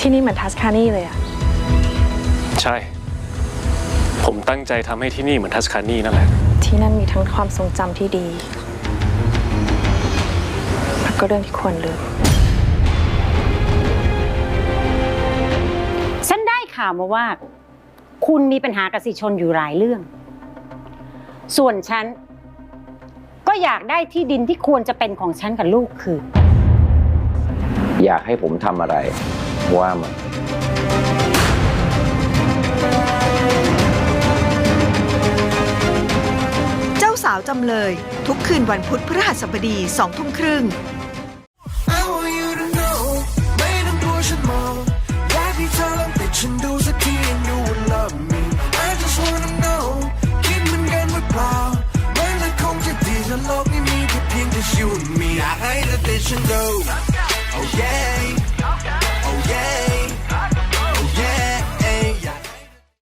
ที่นี่เหมือนทัสคานีเลยอะใช่ ผมตั้งใจทำให้ที่นี่เหมือนทัสคานีนั่นแหละ ที่นั่นมีทั้งความทรงจำที่ดี แล้วก็เรื่องที่ควรลืม ฉันได้ข่าวมาว่า คุณมีปัญหากับสิชนอยู่หลายเรื่อง ส่วนฉัน ก็อยากได้ที่ดินที่ควรจะเป็นของฉันกับลูกคือ อยากให้ผมทำอะไร ว่ามาเจ้าสาวจำเลย ทุกคืนวันพุธพฤหัสบดีสองทุ่มครึ่ง I want you to know ไม่ต้องกลัวฉันมองอยากให้เธอลองติดฉันดูสักที and you will love me I just wanna know คิดเหมือนกันหรือเปล่ามันจะคงจะดีถ้าโลกนี้มีแค่เพียงแต่ you and me อยากให้เธอติดฉันดู oh yeah